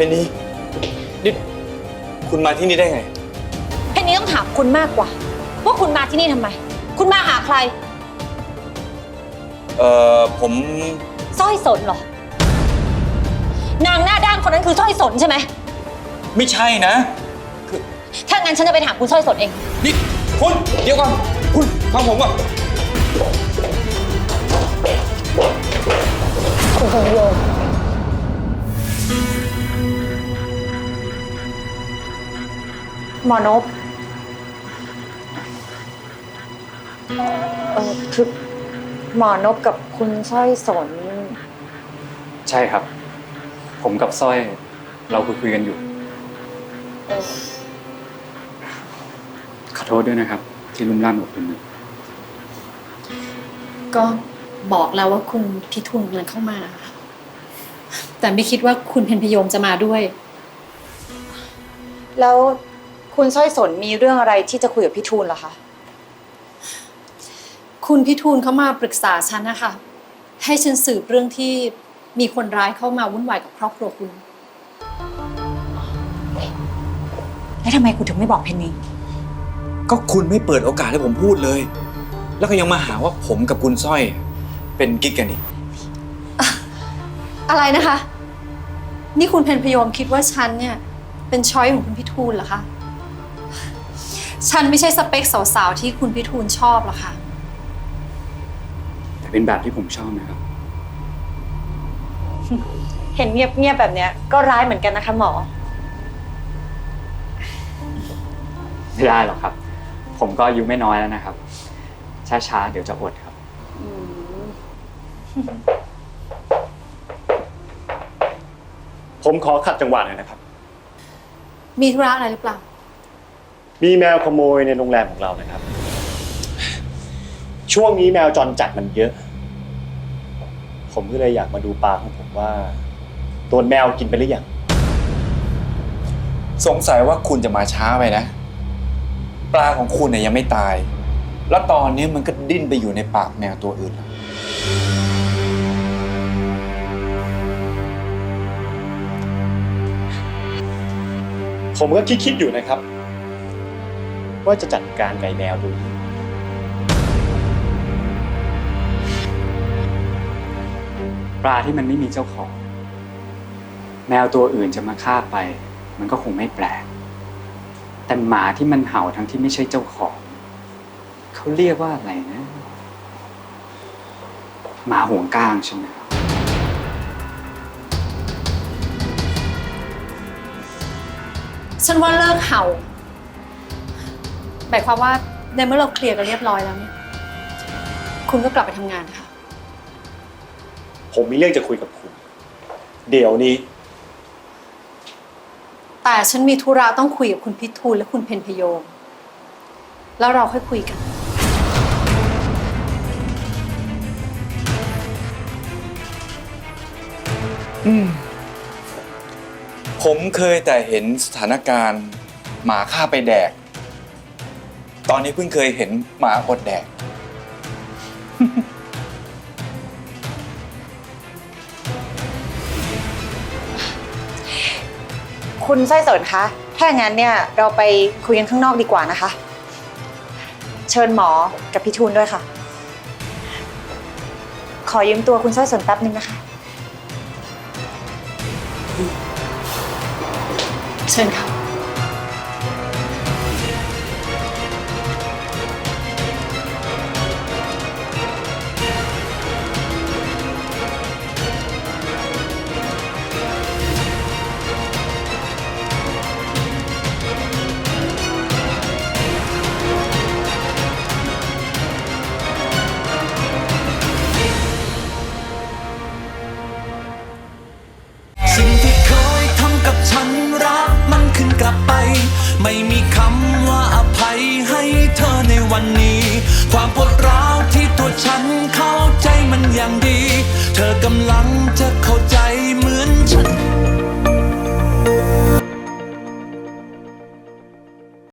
เป็นนี่นี่คุณมาที่นี่ได้ไง เพนนี้ต้องถามคุณมากกว่า ว่าคุณมาที่นี่ทำไม คุณมาหาใครเอ่อผมสร้อยสนเหรอ นางหน้าด้านคนนั้นคือสร้อยสนใช่ไหมไม่ใช่นะ ถ้างั้นฉันจะไปถามคุณสร้อยสนเอง นี่คุณเดี๋ยวก่อนคุณฟังผมก่อน หมอนบเออคือหมอนบกับคุณสร้อยสน ใช่ครับ ผมกับสร้อยเราคุยคุยกันอยู่ เออขอโทษด้วยนะครับ ที่ลุ่มล่ามกับคุณก็บอกแล้วว่าคุณพิทูลกำลังเข้ามา แต่ไม่คิดว่าคุณเพนพยมจะมาด้วย แล้ว คุณสร้อยสนมีเรื่องอะไรที่จะคุยกับพี่ทูลเหรอคะ คุณพิทูลเขามาปรึกษาฉันนะคะ ให้ฉันสืบเรื่องที่มีคนร้ายเข้ามาวุ่นวายกับครอบครัวคุณ แล้วทำไมคุณถึงไม่บอกเพนนีก็คุณไม่เปิดโอกาสให้ผมพูดเลย แล้วก็ยังมาหาว่าผมกับคุณสร้อย เป็นกิ๊กกันอีกอะไรนะคะ นี่คุณเพนพยมคิดว่าฉันเนี่ย เป็นช้อยของคุณพิทูลเหรอคะ ฉันไม่ใช่สเปคสาวๆที่คุณพิทูลชอบหรอกค่ะ แต่เป็นแบบที่ผมชอบนะครับ เห็นเงียบๆแบบเนี้ยก็ร้ายเหมือนกันนะคะหมอ ไม่ได้หรอกครับ ผมก็อายุไม่น้อยแล้วนะครับ ช้าๆ เดี๋ยวจะอดครับ ผมขอขัดจังหวะหน่อยนะครับ มีธุระอะไรหรือเปล่า มีแมวขโมยในโรงแรมของเรานะครับ ช่วงนี้แมวจรจัดมันเยอะ ผมก็เลยอยากมาดูปลาของผมว่าโดนแมวกินไปหรือยังสงสัยว่าคุณจะมาช้าไปนะ ปลาของคุณเนี่ยยังไม่ตาย แล้วตอนนี้มันก็ดิ้นไปอยู่ในปากแมวตัวอื่นแล้วผมก็คิดๆอยู่นะครับ ว่าจะจัดการไก่แมวดูปลาที่มันไม่มีเจ้าของ แมวตัวอื่นจะมาฆ่าไป มันก็คงไม่แปลก แต่หมาที่มันเห่าทั้งที่ไม่ใช่เจ้าของ เขาเรียกว่าอะไรนะ หมาห่วงก้างใช่ไหมครับฉันว่าเลิกเห่า หมายความว่าในเมื่อเราเคลียร์กันเรียบร้อยแล้วเนี่ยคุณก็กลับไปทำงานนะคะผมมีเรื่องจะคุยกับคุณ เดี๋ยวนี้ แต่ฉันมีธุระต้องคุยกับคุณพิทูลและคุณเพนพโยมแล้วเราค่อยคุยกัน ผมเคยแต่เห็นสถานการณ์ หมาฆ่าไปแดก ตอนนี้เพิ่งเคยเห็นหมาอดแดก คุณสร้อยสนคะ ถ้าอย่างนั้นเนี่ยเราไปคุยกันข้างนอกดีกว่านะคะ เชิญหมอกับพี่ทูลด้วยค่ะ ขอยืมตัวคุณสร้อยสนแป๊บนึงนะคะ เชิญค่ะ วันนี้ ความปวดร้าวที่ตัวฉันเข้าใจมันอย่างดี เธอกำลังจะเข้าใจ